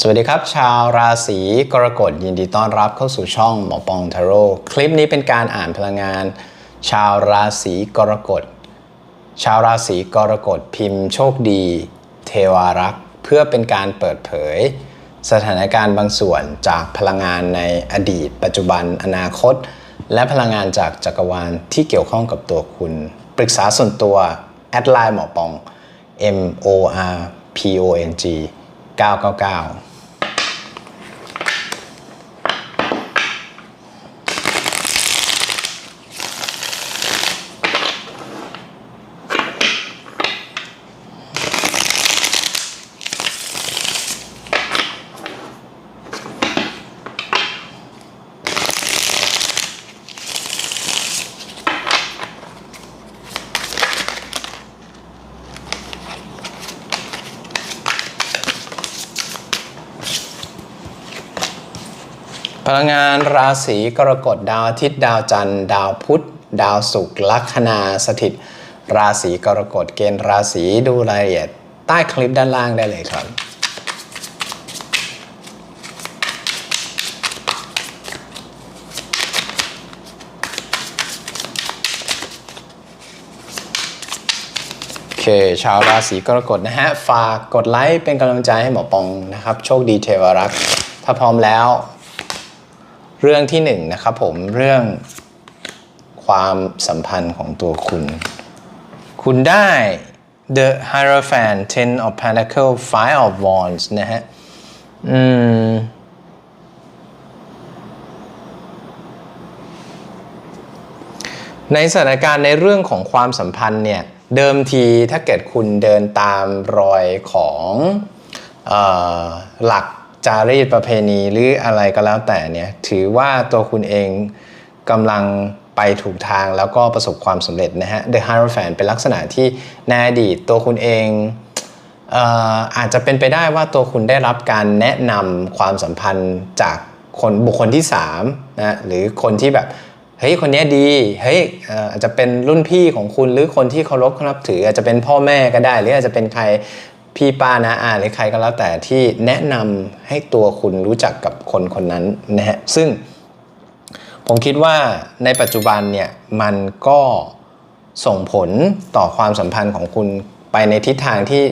สวัสดีครับ ชาวราศีกรกฎยินดีต้อนรับเข้าสู่ช่องหมอปองทาโร่คลิปนี้เป็นการอ่านพลังงาน ชาวราศีกรกฎชาวราศีกรกฎพิมพ์โชคดี เทวารักษ์เพื่อเป็นการเปิดเผย สถานการณ์บางส่วนจากพลังงานในอดีต ปัจจุบันอนาคต และพลังงานจากจักรวาลที่เกี่ยวข้องกับตัวคุณ ปรึกษาส่วนตัวแอดไลน์หมอปอง M O R P O N G 999 พลังงานราศีกรกฎดาวอาทิตย์ ดาวจันทร์ ดาวพุธ ดาวศุกร์ลัคนาสถิต ราศีกรกฎเกณฑ์ราศีดูรายละเอียด ใต้คลิปด้านล่างได้เลยครับโอเคชาวราศีกรกฎนะฮะ ฝากกดไลค์เป็นกำลังใจให้หมอปองนะครับ โชคดีเทวรักษ์ถ้าพร้อมแล้ว เรื่องที่หนึ่งนะครับผมเรื่องความสัมพันธ์ของตัวคุณ คุณได้ The Hierophant Ten of Pentacles Five of Wands นะฮะอืมในสถานการณ์ในเรื่องของความสัมพันธ์เนี่ยเดิมทีถ้าเกิดคุณเดินตามรอยของออหลัก จารีตประเพณีหรืออะไรก็แล้วแต่เนี่ยถือว่าตัวคุณเองกำลังไปถูกทางแล้วก็ประสบความสำเร็จนะฮะ The Hierophant เป็นลักษณะที่ในอดีตตัวคุณเองเอออาจจะเป็นไปได้ว่าตัวคุณได้รับการแนะนำความสัมพันธ์จากคนบุคคลที่3นะหรือคนที่แบบเฮ้ยคนนี้ดีเฮ้ยเอ่ออาจจะเป็นรุ่นพี่ของคุณหรือคนที่เคารพนับถือ อาจจะเป็นพ่อแม่ก็ได้ หรืออาจจะเป็นใคร พี่ป้านะอาหรือใครก็แล้วแต่ที่แนะนำให้ตัวคุณรู้จักกับคนคนนั้นนะฮะซึ่งผมคิดว่าในปัจจุบันเนี่ยมันก็ส่งผลต่อความสัมพันธ์ของคุณไปในทิศทางที่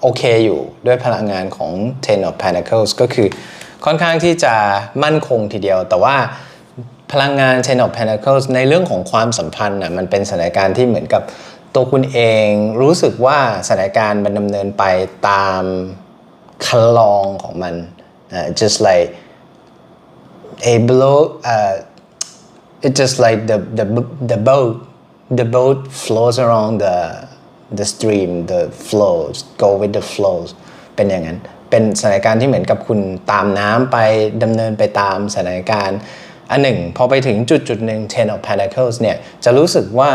โอเคอยู่ด้วยพลังงานของ Ten of Pentacles ก็คือค่อนข้างที่จะมั่นคงทีเดียว แต่ว่าพลังงาน Ten of Pentacles ในเรื่องของความสัมพันธ์น่ะมันเป็นสถานการณ์ที่เหมือนกับ ตัวคุณเองรู้สึกว่าสถานการณ์มันดำเนินไปตามคันลองของมันอ่า just like a blow uh, it's just like the the the boat the boat flows around the the stream the flows go with the flows เป็นอย่างนั้น เป็นสถานการณ์ที่เหมือนกับคุณตามน้ำไปดำเนินไปตามสถานการณ์อันหนึ่ง พอไปถึงจุดจุดหนึ่ง Ten of Pentacles เนี่ย จะรู้สึกว่า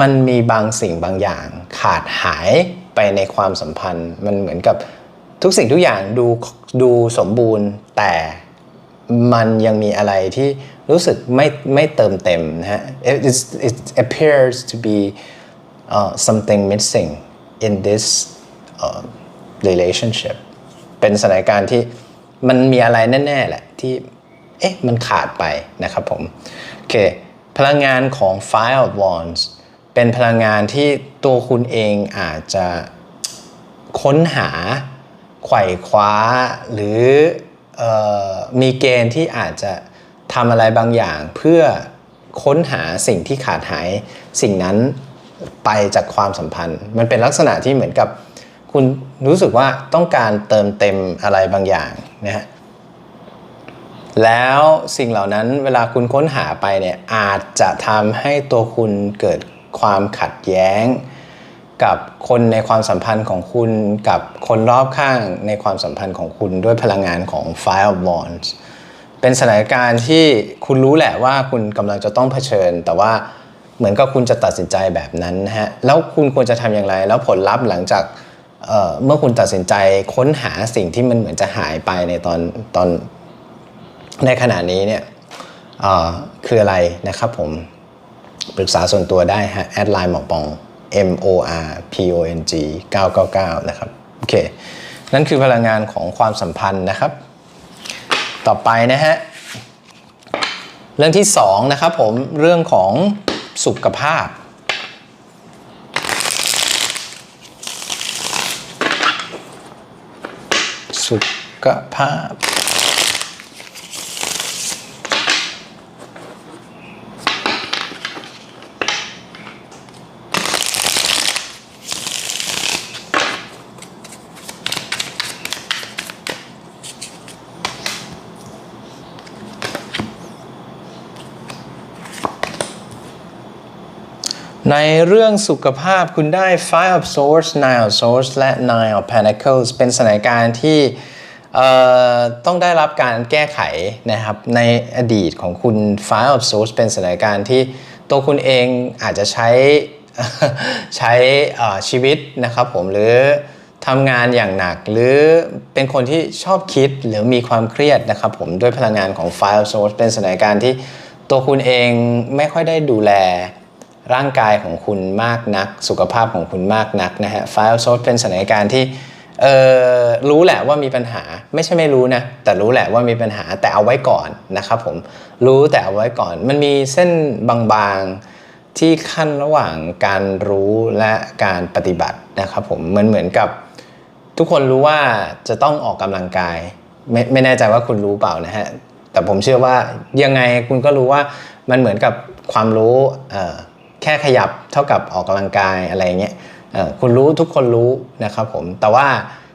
มันมีบางสิ่งบางอย่างขาดหายไปในความสัมพันธ์ มันเหมือนกับทุกสิ่งทุกอย่างดูดูสมบูรณ์แต่มันยังมีอะไรที่รู้สึกไม่ไม่เติมเต็มนะฮะ it, it appears to be uh, something missing in this uh, relationship เป็นสถานการณ์ที่มันมีอะไรแน่ๆแหละที่เอ๊ะมันขาดไปนะครับผม โอเค พลังงานของ Five of Wands เป็นพลังงานที่ตัวคุณเองอาจจะค้นหาไขว่คว้า หรือออมีเกณฑ์ที่อาจจะทำอะไรบางอย่างเพื่อค้นหาสิ่งที่ขาดหายสิ่งนั้นไปจากความสัมพันธ์ มันเป็นลักษณะที่เหมือนกับ คุณรู้สึกว่าต้องการเติมเต็มอะไรบางอย่างนะฮะแล้วสิ่งเหล่านั้นเวลาคุณค้นหาไปเนี่ยอาจจะทำให้ตัวคุณเกิด ความขัดแย้ง กับคนในความสัมพันธ์ของคุณ กับคนรอบข้างในความสัมพันธ์ของคุณด้วยพลังงานของ Five of Wands เป็นสถานการณ์ที่คุณรู้แหละว่าคุณกำลังจะต้องเผชิญ แต่ว่าเหมือนกับคุณจะตัดสินใจแบบนั้นนะฮะแล้วคุณควรจะทำอย่างไร แล้วผลลัพธ์หลังจากเเมื่อคุณตัดสินใจค้นหาสิ่งที่มันเหมือนจะหายไปในตอนตอนในขณะนี้เนี่ยคืออะไรนะครับผม ปรึกษาส่วนตัวได้ฮะแอดไลน์หมอปอง M O R P O N G 999 นะครับ โอเค นั่นคือพลังงานของความสัมพันธ์นะครับ ต่อไปนะฮะ เรื่องที่สองนะครับผม เรื่องของสุขภาพ สุขภาพ ในเรื่องสุขภาพคุณได้ Five of Swords Nine of Swords และ Nine of Pentacles เป็นสถานการณ์ที่ต้องได้รับการแก้ไขนะครับในอดีตของคุณ Five of Swords เป็นสถานการณ์ที่ตัวคุณเองอาจจะใช้ใช้ชีวิตนะครับผมหรือทำงานอย่างหนักหรือเป็นคนที่ชอบคิดหรือมีความเครียดนะครับผมด้วยพลังงานของ Five of Swords เป็นสถานการณ์ที่ตัวคุณเองไม่ค่อยได้ดูแล ร่างกายของคุณมากนัก สุขภาพของคุณมากนักนะฮะ Five of Swords เป็นสถานการณ์ที่เออรู้แหละว่ามีปัญหาไม่ใช่ไม่รู้นะ แต่รู้แหละว่ามีปัญหาแต่เอาไว้ก่อนนะครับผมรู้แต่เอาไว้ก่อน มันมีเส้นบางๆที่ขั้นระหว่างการรู้และการปฏิบัตินะครับผมเหมือนเหมือนกับทุกคนรู้ว่าจะต้องออกกำลังกาย ไม่ไม่แน่ใจว่าคุณรู้เปล่านะฮะแต่ผมเชื่อว่ายังไงคุณก็รู้ว่ามันเหมือนกับความรู้อ่อ แค่ขยับเท่ากับออกกำลังกายอะไรเงี้ยคุณรู้ทุกคนรู้นะครับผมแต่ว่า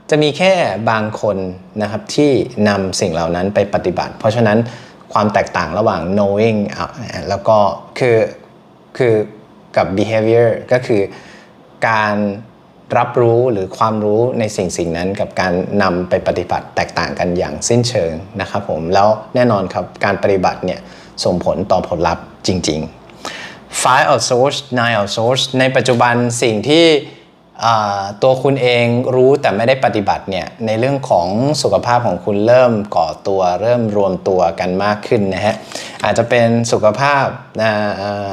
จะมีแค่บางคนนะครับที่นำสิ่งเหล่านั้นไปปฏิบัติ เพราะฉะนั้นความแตกต่างระหว่าง knowing แล้วก็คือคือกับ behavior ก็คือการรับรู้หรือความรู้ในสิ่งสิ่งนั้น กับการนำไปปฏิบัติแตกต่างกันอย่างสิ้นเชิงนะครับผมแล้วแน่นอนครับการปฏิบัติเนี่ยส่งผลต่อผลลัพธ์จริง ๆ Five of Swords Nine of Swords ในปัจจุบันสิ่งที่ตัวคุณเองรู้แต่ไม่ได้ปฏิบัติเนี่ยในเรื่องของสุขภาพของคุณเริ่มก่อตัวเริ่มรวมตัวกันมากขึ้นนะฮะอาจจะเป็นสุขภาพ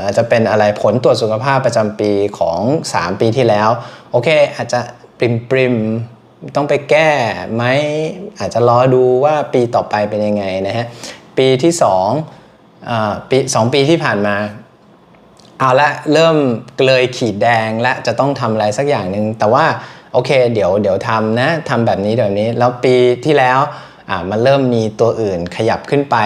อาจจะเป็นอะไรผลตรวจสุขภาพประจำปีของ 3 ปีที่แล้ว โอเค อาจจะปริมปริมต้องไปแก้ไหมอาจจะรอดูว่าปีต่อไปเป็นยังไงนะฮะปีที่2อ่าปีสองปีที่ผ่านมา เอาละเริ่มเลยขีดแดงและจะต้องทำอะไรสักอย่างหนึ่งแต่ว่าโอเค เดี๋ยวเดี๋ยวทำนะทำแบบนี้เดี๋ยวนี้ แล้วปีที่แล้วอ่ามันเริ่มมีตัวอื่นขยับขึ้นไป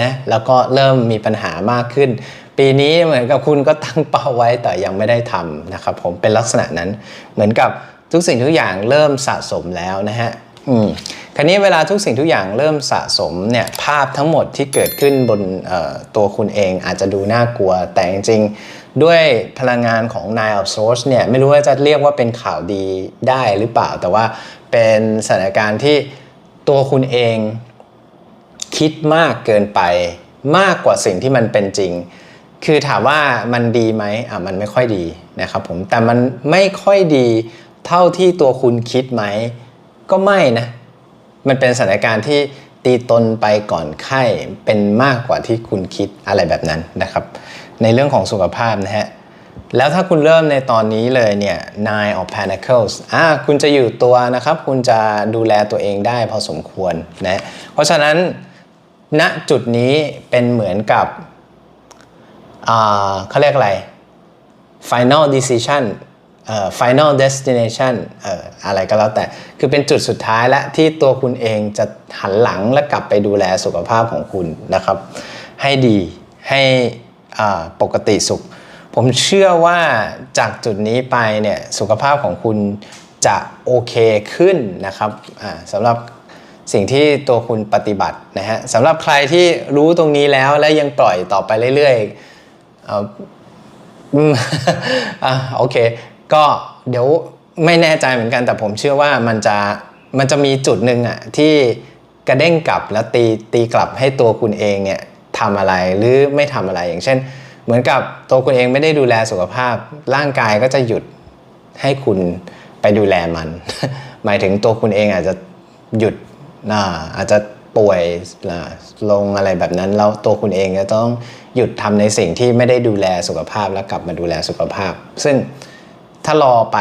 นะแล้วก็เริ่มมีปัญหามากขึ้น ปีนี้เหมือนกับคุณก็ตั้งเป้าไว้แต่ยังไม่ได้ทำนะครับผมเป็นลักษณะนั้นเหมือนกับทุกสิ่งทุกอย่างเริ่มสะสมแล้วนะฮะอืม คราวนี้เวลาทุกสิ่งทุกอย่างเริ่มสะสมเนี่ยภาพทั้งหมดที่เกิดขึ้นบนตัวคุณเองอาจจะดูน่ากลัว แต่จริงๆ ด้วยพลังงานของ Nine of Swords เนี่ยไม่รู้ว่าจะเรียกว่าเป็นข่าวดีได้หรือเปล่า แต่ว่าเป็นสถานการณ์ที่ตัวคุณเองคิดมากเกินไปมากกว่าสิ่งที่มันเป็นจริง คือถามว่ามันดีไหมอะมันไม่ค่อยดีนะครับผมแต่มันไม่ค่อยดีเท่าที่ตัวคุณคิดไหมก็ไม่นะ มันเป็นสถานการณ์ที่ตีตนไปก่อนไข้เป็นมากกว่าที่คุณคิดอะไรแบบนั้นนะครับ ในเรื่องของสุขภาพนะฮะแล้วถ้าคุณเริ่มในตอนนี้เลยเนี่ย Nine of Pentacles อ่าคุณจะอยู่ตัวนะครับ คุณจะดูแลตัวเองได้พอสมควรนะ เพราะฉะนั้นณจุดนี้เป็นเหมือนกับ อ่าเขาเรียกอะไร final decision final destination เอออะไรก็แล้วแต่ คือเป็นจุดสุดท้ายและที่ตัวคุณเองจะหันหลังและกลับไปดูแลสุขภาพของคุณนะครับ ให้ดีให้ปกติสุข ผมเชื่อว่าจากจุดนี้ไปเนี่ยสุขภาพของคุณจะโอเคขึ้นนะครับสำหรับสิ่งที่ตัวคุณปฏิบัตินะฮะสำหรับใครที่รู้ตรงนี้แล้วและยังปล่อยต่อไปเรื่อยๆอ่ออืมอะโอเค ก็เดี๋ยวไม่แน่ใจเหมือนกันแต่ผมเชื่อว่ามันจะมันจะมีจุดหนึ่งอะที่กระเด้งกลับแล้วตีตีกลับให้ตัวคุณเองเนี่ยทำอะไรหรือไม่ทำอะไรอย่างเช่น เหมือนกับตัวคุณเองไม่ได้ดูแลสุขภาพ ร่างกายก็จะหยุดให้คุณไปดูแลมัน หมายถึงตัวคุณเองอาจจะหยุดอ่าอาจจะป่วยลงอะไรแบบนั้น แล้วตัวคุณเองก็ต้องหยุดทำในสิ่งที่ไม่ได้ดูแลสุขภาพแล้วกลับมาดูแลสุขภาพ ซึ่ง ถ้ารอไป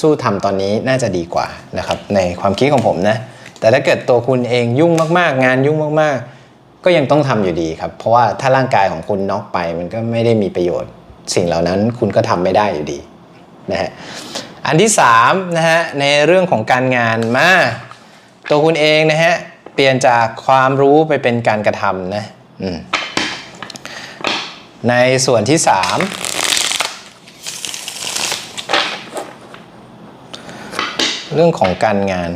สู้ทำตอนนี้น่าจะดีกว่านะครับในความคิดของผมนะแต่ถ้าเกิดตัวคุณเองยุ่งมากๆ งานยุ่งมากๆ ก็ยังต้องทำอยู่ดีครับ เพราะว่าถ้าร่างกายของคุณน็อกไปมันก็ไม่ได้มีประโยชน์ สิ่งเหล่านั้นคุณก็ทำไม่ได้อยู่ดีนะฮะอันที่3นะฮะในเรื่องของการงานมาตัวคุณเองนะฮะเปลี่ยนจากความรู้ไปเป็นการกระทำนะในส่วนที่3 เรื่องของการงาน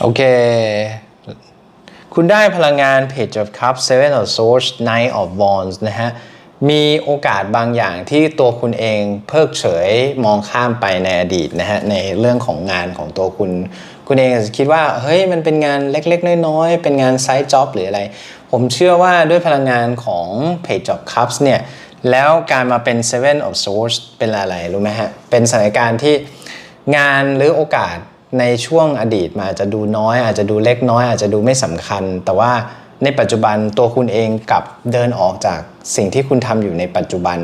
โอเค คุณได้พลังงาน Page of Cups Seven of Swords Knight of Wands นะฮะ มีโอกาสบางอย่างที่ตัวคุณเองเพิกเฉยมองข้ามไปในอดีตนะฮะ ในเรื่องของงานของตัวคุณ คุณเองอาจจะคิดว่า เฮ้ย มันเป็นงานเล็กๆ น้อยๆ เป็นงานไซด์จ็อบหรืออะไร ผมเชื่อว่าด้วยพลังงานของ Page of Cups เนี่ย แล้วการมาเป็น Seven of Swords เป็นอะไรรู้ไหมฮะ เป็นสถานการณ์ที่งานหรือโอกาส ในช่วงอดีตมาอาจจะดูน้อย อาจจะดูเล็กน้อย อาจจะดูไม่สำคัญ แต่ว่าในปัจจุบันตัวคุณเองกับเดินออกจากสิ่งที่คุณทำอยู่ในปัจจุบัน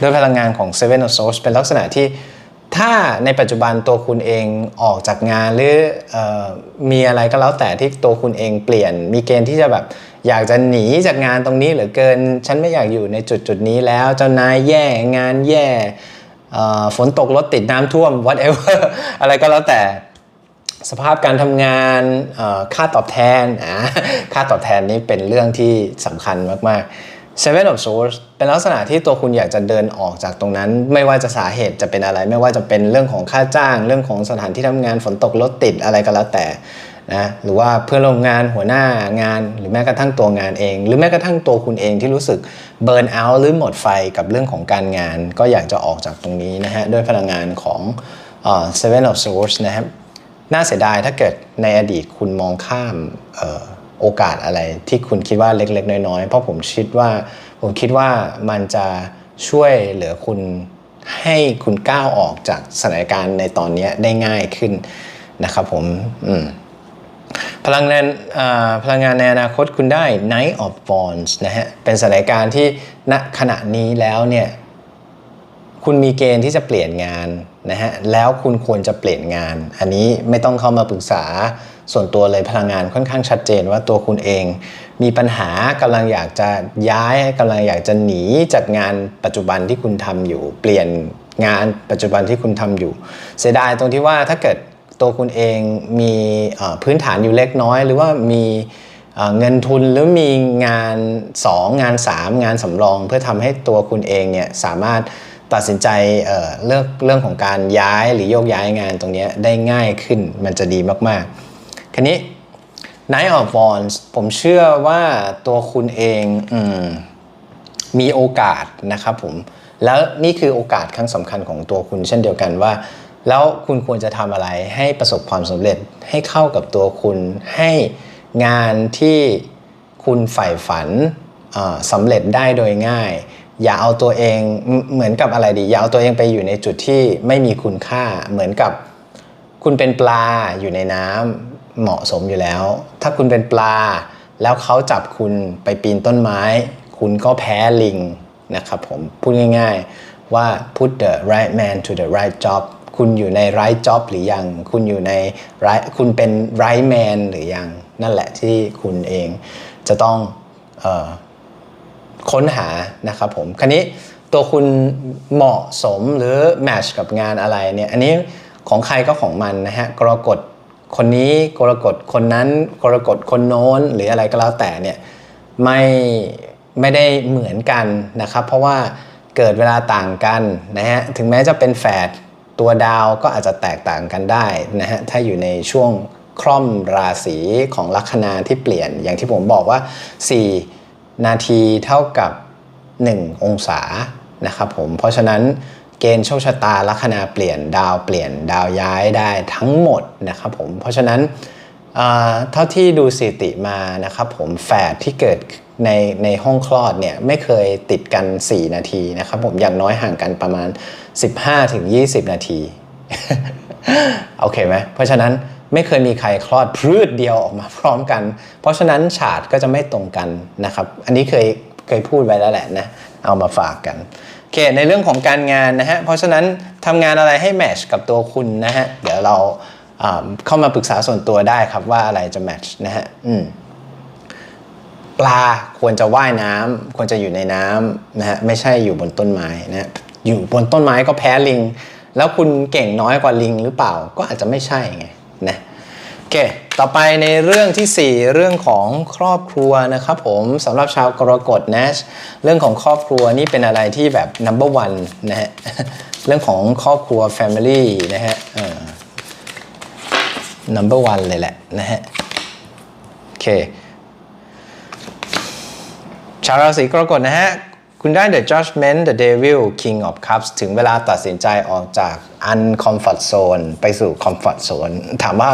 ด้วยพลังงานของ Seven of Swords เป็นลักษณะที่ถ้าในปัจจุบันตัวคุณเองออกจากงานหรือออมีอะไรก็แล้วแต่ที่ตัวคุณเองเปลี่ยน มีเกณฑ์ที่จะแบบอยากจะหนีจากงานตรงนี้เหลือเกิน ฉันไม่อยากอยู่ในจุดจุดนี้แล้ว เจ้านายแย่งานแย่ ฝนตกรถติดน้ำท่วม whatever อะไรก็แล้วแต่สภาพการทำงานค่าตอบแทนค่าตอบแทนนี้เป็นเรื่องที่สำคัญมาก ๆ Seven of Swords เป็นลักษณะที่ตัวคุณอยากจะเดินออกจากตรงนั้น ไม่ว่าจะสาเหตุจะเป็นอะไร ไม่ว่าจะเป็นเรื่องของค่าจ้าง เรื่องของสถานที่ทำงานฝนตกรถติดอะไรก็แล้วแต่ นะหรือว่าเพื่อนร่วมงานหัวหน้างาน หรือแม้กระทั่งตัวงานเอง หรือแม้กระทั่งตัวคุณเองที่รู้สึกเบิร์นเอาท์หรือหมดไฟกับเรื่องของการงาน ก็อยากจะออกจากตรงนี้นะฮะด้วยพลังงานของเอ่อ Seven of Swords นะครับน่าเสียดายถ้าเกิดในอดีตคุณมองข้ามออโอกาสอะไรที่คุณคิดว่าเล็ก ๆ น้อยๆเพราะผมคิดว่าผมคิดว่ามันจะช่วยเหลือคุณให้คุณก้าวออกจากสถานการณ์ในตอนนี้ได้ง่ายขึ้นนะครับผม อืม พลังงานพลังงานในอนาคตคุณได้ Knight of Wands นะฮะ เป็นสถานการณ์ที่ณขณะนี้แล้วเนี่ยคุณมีเกณฑ์ที่จะเปลี่ยนงานนะฮะ แล้วคุณควรจะเปลี่ยนงาน อันนี้ไม่ต้องเข้ามาปรึกษาส่วนตัวเลยพลังงานค่อนข้างชัดเจนว่าตัวคุณเอง มีปัญหากำลังอยากจะย้ายกำลังอยากจะหนีจากงานปัจจุบันที่คุณทำอยู่ เปลี่ยนงานปัจจุบันที่คุณทำอยู่ เสียดายตรงที่ว่าถ้าเกิด ตัวคุณเองมีเอ่อพื้นฐานอยู่เล็กน้อย หรือว่ามีเงินทุนหรือมีงาน 2 งาน 3 งานสำรอง เพื่อทำให้ตัวคุณเองเนี่ยสามารถตัดสินใจเเลือกเรื่องของการย้ายหรือโยกย้ายงานตรงนี้ได้ง่ายขึ้นมันจะดีมากๆ คันนี้ Night of Wands ผมเชื่อว่าตัวคุณเองอมมีโอกาสนะครับผม แล้วนี่คือโอกาสครั้งสำคัญของตัวคุณเช่นเดียวกันว่า แล้วคุณควรจะทำอะไรให้ประสบความสำเร็จให้เข้ากับตัวคุณ ให้งานที่คุณใฝ่ฝันสำเร็จได้โดยง่าย อย่าเอาตัวเองเหมืเหมือนกับอะไรดี อย่าเอาตัวเองไปอยู่ในจุดที่ไม่มีคุณค่า เหมือนกับคุณเป็นปลาอยู่ในน้ำเหมาะสมอยู่แล้ว ถ้าคุณเป็นปลา แล้วเขาจับคุณไปปีนต้นไม้ คุณก็แพ้ลิงนะครับผมพูดง่าย ๆว่า put the right man to the right job คุณอยู่ใน right job หรือยัง คุณอยู่ใน right คุณเป็น right man หรือยัง นั่นแหละที่คุณเองจะต้องออค้นหานะครับผมคราวนี้ตัวคุณเหมาะสมหรือแมชกับงานอะไรเนี่ยอันนี้ของใครก็ของมันนะฮะกรกฎคนนี้กรกฎคนนั้นกรกฎคนโน้นหรืออะไรก็แล้วแต่เนี่ยไม่ไม่ได้เหมือนกันนะครับ เพราะว่าเกิดเวลาต่างกันนะฮะถึงแม้จะเป็นแฝด ตัวดาวก็อาจจะแตกต่างกันได้นะฮะถ้าอยู่ในช่วงคร่อมราศีของลัคนาที่เปลี่ยน อย่างที่ผมบอกว่า 4 นาทีเท่ากับ 1 องศานะครับผมเพราะฉะนั้นเกณฑ์โชคชะตาลัคนาเปลี่ยนดาวเปลี่ยนดาวย้ายได้ทั้งหมดนะครับผมเพราะฉะนั้นเท่าที่ดูสถิติมานะครับผมแฝดที่เกิด ในในห้องคลอดเนี่ยไม่เคยติดกัน 4 นาทีนะครับผมอย่างน้อยห่างกันประมาณ 15-20 นาที โอเคไหมเพราะฉะนั้นไม่เคยมีใครคลอดพรืดเดียวออกมาพร้อมกัน เพราะฉะนั้นฉาดก็จะไม่ตรงกันนะครับ อันนี้เคยเคยพูดไว้แล้วแหละนะ เอามาฝากกันโอเคในเรื่องของการงานนะฮะเพราะฉะนั้นทำงานอะไรให้แมชกับตัวคุณนะฮะเดี๋ยวเราเข้ามาปรึกษาส่วนตัวได้ครับว่าอะไรจะแมชนะฮะอืม ปลาควรจะว่ายน้ำควรจะอยู่ในน้ำนะฮะไม่ใช่อยู่บนต้นไม้นะอยู่บนต้นไม้ก็แพ้ลิง แล้วคุณเก่งน้อยกว่าลิงหรือเปล่าก็อาจจะไม่ใช่ไงนะโอเคต่อไปในเรื่องที่ 4 เรื่องของครอบครัวนะครับผมสำหรับชาวกรกฎนะเรื่องของครอบครัวนี่เป็นอะไรที่แบบ number one นะฮะเรื่องของครอบครัว family นะฮะเอ่อ number one เลยแหละนะฮะโอเค ชาวราศีกรกฎนะฮะ คุณได้ the judgment the devil king of cups ถึงเวลาตัดสินใจออกจาก uncomfort zone ไปสู่ comfort zone ถามว่า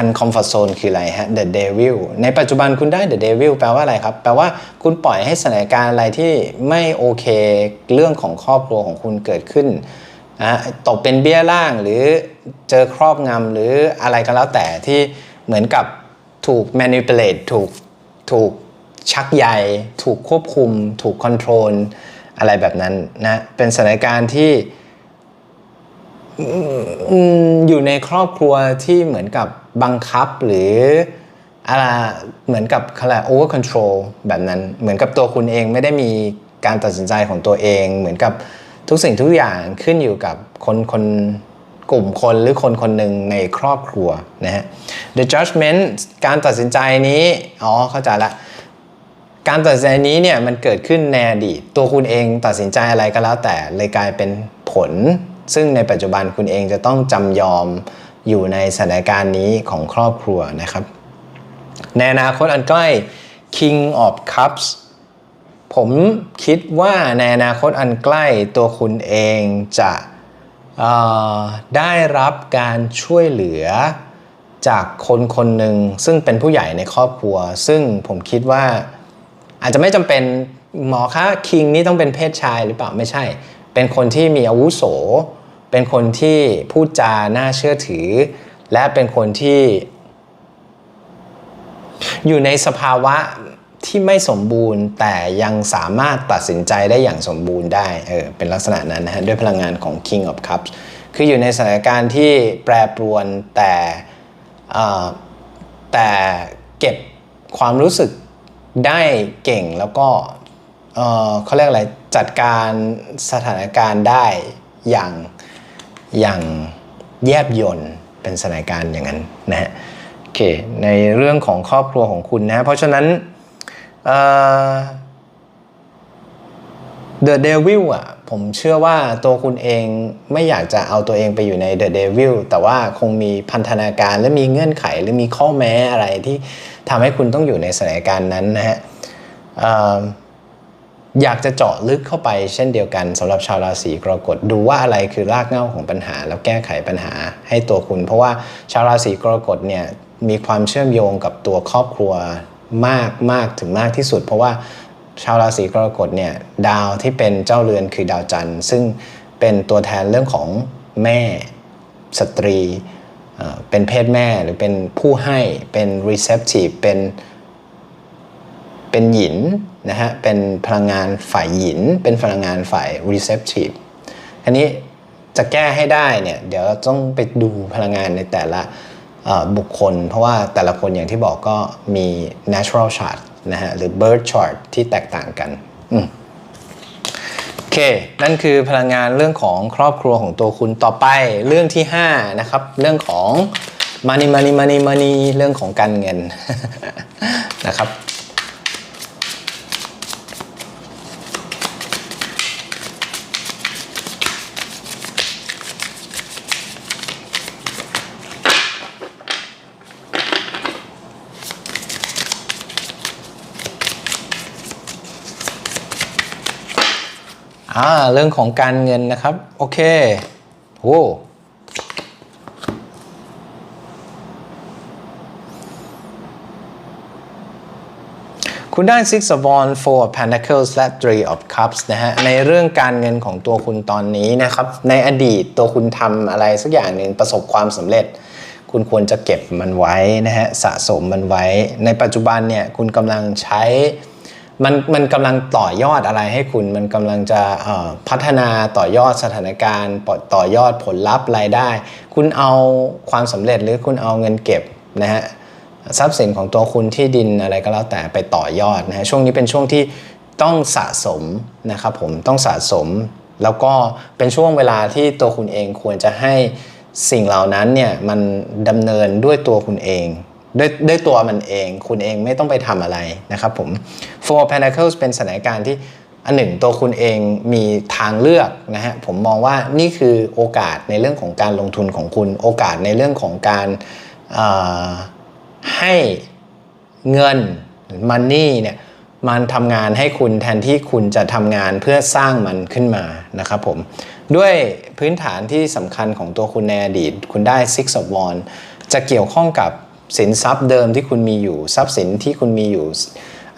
uncomfort zone คืออะไรฮะ the devil ในปัจจุบันคุณได้ the devil แปลว่าอะไรครับ แปลว่าคุณปล่อยให้สถานการณ์อะไรที่ไม่โอเคเรื่องของครอบครัวของคุณเกิดขึ้นนะตกเป็นเบี้ยล่างหรือเจอครอบงำหรืออะไรก็แล้วแต่ที่เหมือนกับถูก manipulate ถูกถูก ชักใยถูกควบคุม ถูกคอนโทรลอะไรแบบนั้นนะ เป็นสถานการณ์ที่อยู่ในครอบครัวที่เหมือนกับบังคับหรืออะไรเหมือนกับอะไร over control แบบนั้น เหมือนกับตัวคุณเองไม่ได้มีการตัดสินใจของตัวเอง เหมือนกับทุกสิ่งทุกอย่างขึ้นอยู่กับคนคนกลุ่มคนหรือคนคนหนึ่งในครอบครัวนะฮะ the judgment การตัดสินใจนี้ อ๋อ เข้าใจละ การตัดสินใจนี้เนี่ยมันเกิดขึ้นในอดีตตัวคุณเองตัดสินใจอะไรก็แล้วแต่เลยกลายเป็นผล ซึ่งในปัจจุบันคุณเองจะต้องจำยอมอยู่ในสถานการณ์นี้ของครอบครัวนะครับ ในอนาคตอันใกล้ King of Cups ผมคิดว่าในอนาคตอันใกล้ตัวคุณเองจะได้รับการช่วยเหลือจากคนคนหนึ่งซึ่งเป็นผู้ใหญ่ในครอบครัว ซึ่งผมคิดว่า อาจจะไม่จำเป็นหมอคะคิงนี่ต้องเป็นเพศชายหรือเปล่าไม่ใช่ เป็นคนที่มีอาวุโส เป็นคนที่พูดจาน่าเชื่อถือ และเป็นคนที่ อยู่ในสภาวะที่ไม่สมบูรณ์แต่ยังสามารถตัดสินใจได้อย่างสมบูรณ์ได้เออเป็นลักษณะนั้นนะฮะด้วยพลังงานของ King of Cups คืออยู่ในสถานการณ์ที่แปรปรวนแต่แต่เก็บความรู้สึก ได้เก่งแล้วก็เอ่อเขาเรียกอะไรจัดการสถานการณ์ได้อย่างอย่างแยบยลเป็นสถานการณ์อย่างนั้นนะฮะโอเคในเรื่องของครอบครัวของคุณนะเพราะฉะนั้นเอ่อ The Devil อะผมเชื่อว่าตัวคุณเองไม่อยากจะเอาตัวเองไปอยู่ใน The Devil แต่ว่าคงมีพันธนาการและมีเงื่อนไขหรือมีข้อแม้อะไรที่ทำให้คุณต้องอยู่ในสถานการณ์นั้นนะฮะเอ่ออยากจะเจาะลึกเข้าไปเช่นเดียวกันสำหรับชาวราศีกรกฎดูว่าอะไรคือรากเหง้าของปัญหา แล้วแก้ไขปัญหาให้ตัวคุณ เพราะว่าชาวราศีกรกฎเนี่ยมีความเชื่อมโยงกับตัวครอบครัวมากมากถึงมากที่สุด เพราะว่า ชาวราศีกรกฎเนี่ยดาวที่เป็นเจ้าเรือนคือดาวจันทร์ซึ่งเป็นตัวแทนเรื่องของแม่สตรีเป็นเพศแม่หรือเป็นผู้ให้เป็น receptive เป็นเป็นหยินนะฮะเป็นพลังงานฝ่ายหยิน เป็นพลังงานฝ่าย receptive อันนี้จะแก้ให้ได้เนี่ยเดี๋ยวเราต้องไปดูพลังงานในแต่ละบุคคล เพราะว่าแต่ละคนอย่างที่บอกก็มี natural chart นะฮะหรือ bird chart ที่แตกต่างกันโอเค นั่นคือพลังงานเรื่องของครอบครัวของตัวคุณต่อไปเรื่องที่ 5 นะครับ เรื่องของ money money money money เรื่องของการเงินนะครับ่าเรื่องของการเงินนะครับ โอเคโอคุณได้ Six of Wands Four of Pentacles และ Three of Cups นะฮะ ในเรื่องการเงินของตัวคุณตอนนี้นะครับ ในอดีตตัวคุณทำอะไรสักอย่างหนึ่งประสบความสำเร็จ คุณควรจะเก็บมันไว้นะฮะ สะสมมันไว้ ในปัจจุบันเนี่ย คุณกำลังใช้ มันมันกำลังต่อยอดอะไรให้คุณ มันกำลังจะพัฒนาต่อยอดสถานการณ์ ต่อยอดผลลัพธ์รายได้ คุณเอาความสำเร็จหรือคุณเอาเงินเก็บนะฮะทรัพย์สินของตัวคุณที่ดินอะไรก็แล้วแต่ไปต่อยอดนะฮะช่วงนี้เป็นช่วงที่ต้องสะสมนะครับผมต้องสะสม แล้วก็เป็นช่วงเวลาที่ตัวคุณเองควรจะให้สิ่งเหล่านั้นเนี่ยมันดำเนินด้วยตัวคุณเอง ด้วยด้วยตัวมันเอง คุณเองไม่ต้องไปทำอะไรนะครับผม Four Pentacles เป็นสถานการณ์ที่อันหนึ่งตัวคุณเองมีทางเลือกนะฮะผมมองว่านี่คือโอกาสในเรื่องของการลงทุนของคุณ โอกาสในเรื่องของการให้เงินมันนี่เนี่ยมันทำงานให้คุณแทนที่คุณจะทำงานเพื่อสร้างมันขึ้นมานะครับผมด้วยพื้นฐานที่สำคัญของตัวคุณในอดีต คุณได้ Six of Wands จะเกี่ยวข้องกับ สินทรัพย์เดิมที่คุณมีอยู่ ทรัพย์สินที่คุณมีอยู่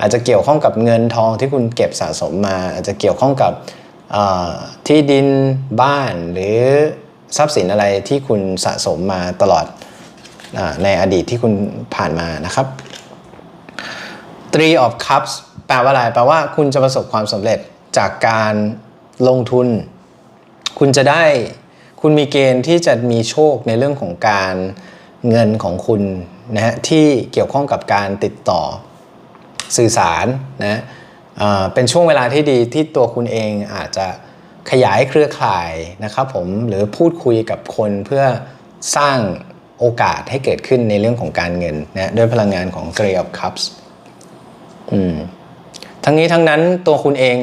อาจจะเกี่ยวข้องกับเงินทองที่คุณเก็บสะสมมา อาจจะเกี่ยวข้องกับที่ดินบ้านหรือทรัพย์สินอะไรที่คุณสะสมมาตลอดอในอดีตที่คุณผ่านมานะครับ Three of Cups แปลว่าอะไร แปลว่าคุณจะประสบความสำเร็จจากการลงทุน คุณจะได้คุณมีเกณฑ์ที่จะมีโชคในเรื่องของการเงินของคุณ นะฮะที่เกี่ยวข้องกับการติดต่อสื่อสารนะเป็นช่วงเวลาที่ดีที่ตัวคุณเองอาจจะขยายเครือข่ายนะครับผมหรือพูดคุยกับคนเพื่อสร้างโอกาสให้เกิดขึ้นในเรื่องของการเงินนะด้วยพลังงานของ Three of Cups อืมทั้งนี้ทั้งนั้นตัวคุณเอง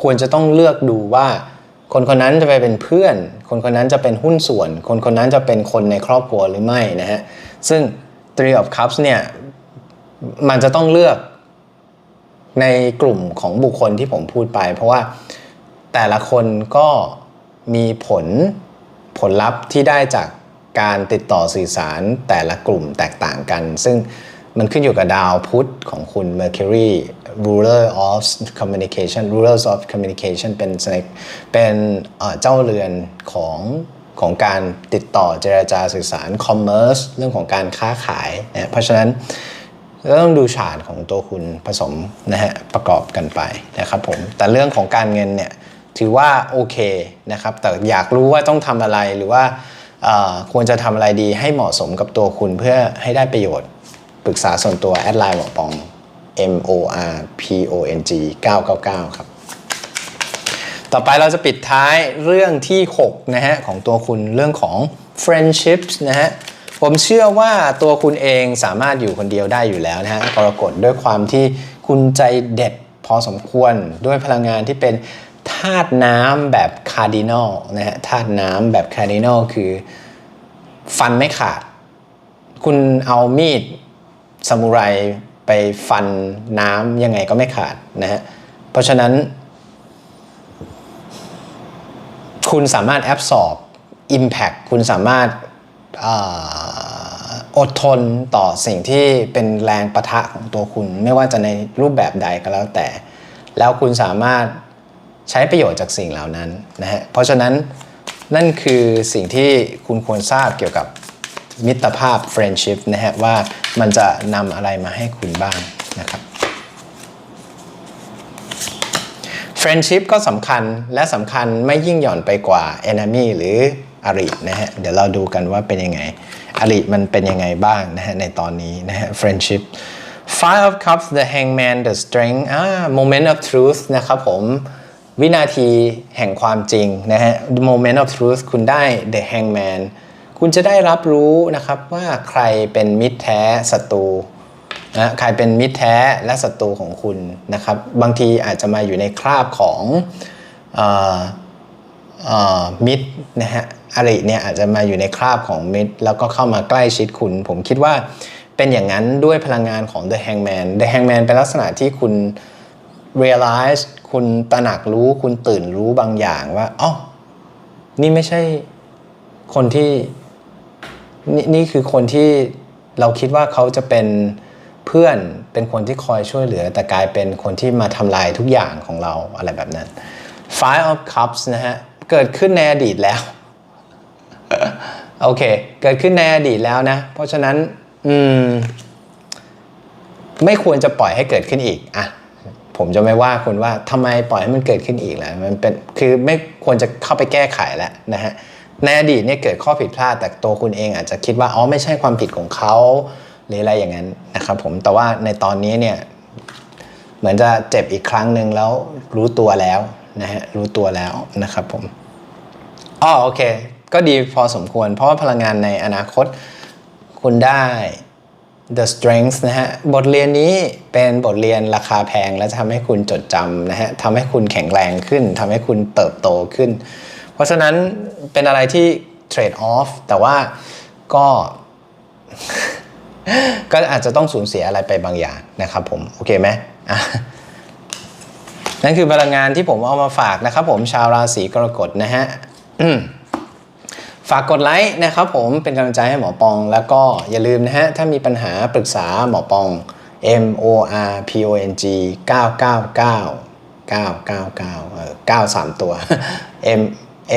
ควรจะต้องเลือกดูว่า คนคนนั้นจะไปเป็นเพื่อน คนคนนั้นจะเป็นหุ้นส่วน คนคนนั้นจะเป็นคนในครอบครัวหรือไม่นะฮะซึ่ง Three of Cups เนี่ยมันจะต้องเลือกในกลุ่มของบุคคลที่ผมพูดไป เพราะว่าแต่ละคนก็มีผลผลลัพธ์ที่ได้จากการติดต่อสื่อสารแต่ละกลุ่มแตกต่างกัน ซึ่งมันขึ้นอยู่กับดาวพุธของคุณ Mercury ruler of communication rulers of communication เป็นเป็นเอ่อเจ้าเรือนของ ของการติดต่อเจรจาสื่อสาร commerce เรื่องของการค้าขายนะเพราะฉะนั้นก็ต้องดูฉาดของตัวคุณผสมนะฮะประกอบกันไปนะครับผมแต่เรื่องของการเงินเนี่ยถือว่าโอเคนะครับแต่อยากรู้ว่าต้องทำอะไรหรือว่าควรจะทำอะไรดีให้เหมาะสมกับตัวคุณเพื่อให้ได้ประโยชน์ปรึกษาส่วนตัวแอดไลน์หมอปอง M O R P O N G 999 ครับ ต่อไปเราจะปิดท้ายเรื่องที่ 6 นะฮะ ของตัวคุณเรื่องของ friendships นะฮะ ผมเชื่อว่าตัวคุณเองสามารถอยู่คนเดียวได้อยู่แล้วนะฮะกรกฎด้วยความที่คุณใจเด็ดพอสมควรด้วยพลังงานที่เป็นธาตุน้ำแบบคาร์ดินอลนะฮะธาตุน้ำแบบคาร์ดินอลคือฟันไม่ขาด คุณเอามีดซามูไรไปฟันน้ำยังไงก็ไม่ขาดนะฮะเพราะฉะนั้น คุณสามารถแอบสอบ Impact คุณสามารถอดทนต่อสิ่งที่เป็นแรงประทะของตัวคุณ ไม่ว่าจะในรูปแบบใดก็แล้วแต่ แล้วคุณสามารถใช้ประโยชน์จากสิ่งเหล่านั้นนะฮะเพราะฉะนั้นนั่นคือสิ่งที่คุณควรทราบเกี่ยวกับมิตรภาพ friendship นะฮะว่ามันจะนำอะไรมาให้คุณบ้างนะครับ friendship ก็สำคัญและสำคัญไม่ยิ่งหย่อนไปกว่า enemy หรืออรินะฮะเดี๋ยวเราดูกันว่าเป็นยังไงอริมันเป็นยังไงบ้างนะฮะในตอนนี้นะฮะ friendship five of cups the hangman the strength อ่า moment of truth นะครับผมวินาทีแห่งความจริงนะฮะ moment of truth คุณได้ the hangman คุณจะได้รับรู้นะครับว่าใครเป็นมิตรแท้ศัตรู นะใครเป็นมิตรแท้และศัตรูของคุณนะครับ บางทีอาจจะมาอยู่ในคราบของออมิตรนะฮะอริเนี่ยอาจจะมาอยู่ในคราบของมิตร แล้วก็เข้ามาใกล้ชิดคุณ ผมคิดว่าเป็นอย่างนั้นด้วยพลังงานของ The Hangman The Hangman เป็นลักษณะที่คุณ realize คุณตระหนักรู้คุณตื่นรู้บางอย่างว่าอ๋อนี่ไม่ใช่คนที่นี่นี่คือคนที่เราคิดว่าเขาจะเป็น พื่อนเป็นคนที่คอยช่วยเหลือ แต่กลายเป็นคนที่มาทำลายทุกอย่างของเราอะไรแบบนั้น Five of Cups นะฮะ เกิดขึ้นในอดีตแล้ว โอเค เกิดขึ้นในอดีตแล้วนะ เพราะฉะนั้น อืม ไม่ควรจะปล่อยให้เกิดขึ้นอีกอะผมจะไม่ว่าคุณว่าทำไมปล่อยให้มันเกิดขึ้นอีกแล่ะมันเป็นคือไม่ควรจะเข้าไปแก้ไขแล้วนะฮะในอดีตเนี่ยเกิดข้อผิดพลาดแต่ตัวคุณเองอาจจะคิดว่าอ๋อไม่ใช่ความผิดของเขา หรืออะไรอย่างนั้นนะครับผมแต่ว่าในตอนนี้เนี่ยเหมือนจะเจ็บอีกครั้งหนึ่งแล้วรู้ตัวแล้วนะฮะรู้ตัวแล้วนะครับผมอ๋อโอเค ก็ดีพอสมควร เพราะว่าพลังงานในอนาคตคุณได้ The Strength นะฮะ บทเรียนนี้เป็นบทเรียนราคาแพง และจะทำให้คุณจดจำนะฮะทำให้คุณแข็งแรงขึ้นทำให้คุณเติบโตขึ้น เพราะฉะนั้นเป็นอะไรที่ trade off แต่ว่าก็ ก็อาจจะต้องสูญเสียอะไรไปบางอย่างนะครับผมโอเคไหมนั่นคือพลังงานที่ผมเอามาฝากนะครับผมชาวราศีกรกฎนะฮะฝากกดไลค์นะครับผมเป็นกำลังใจให้หมอปอง แล้วก็อย่าลืมนะฮะ ถ้ามีปัญหาปรึกษาหมอปอง M O R P O N G 999 999เออ9 3 ตัว M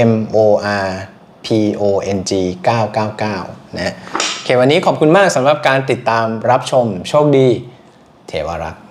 M O R P O N G 999 นะ โอเควันนี้ขอบคุณมากสำหรับการติดตามรับชมโชคดี เทวรักษ์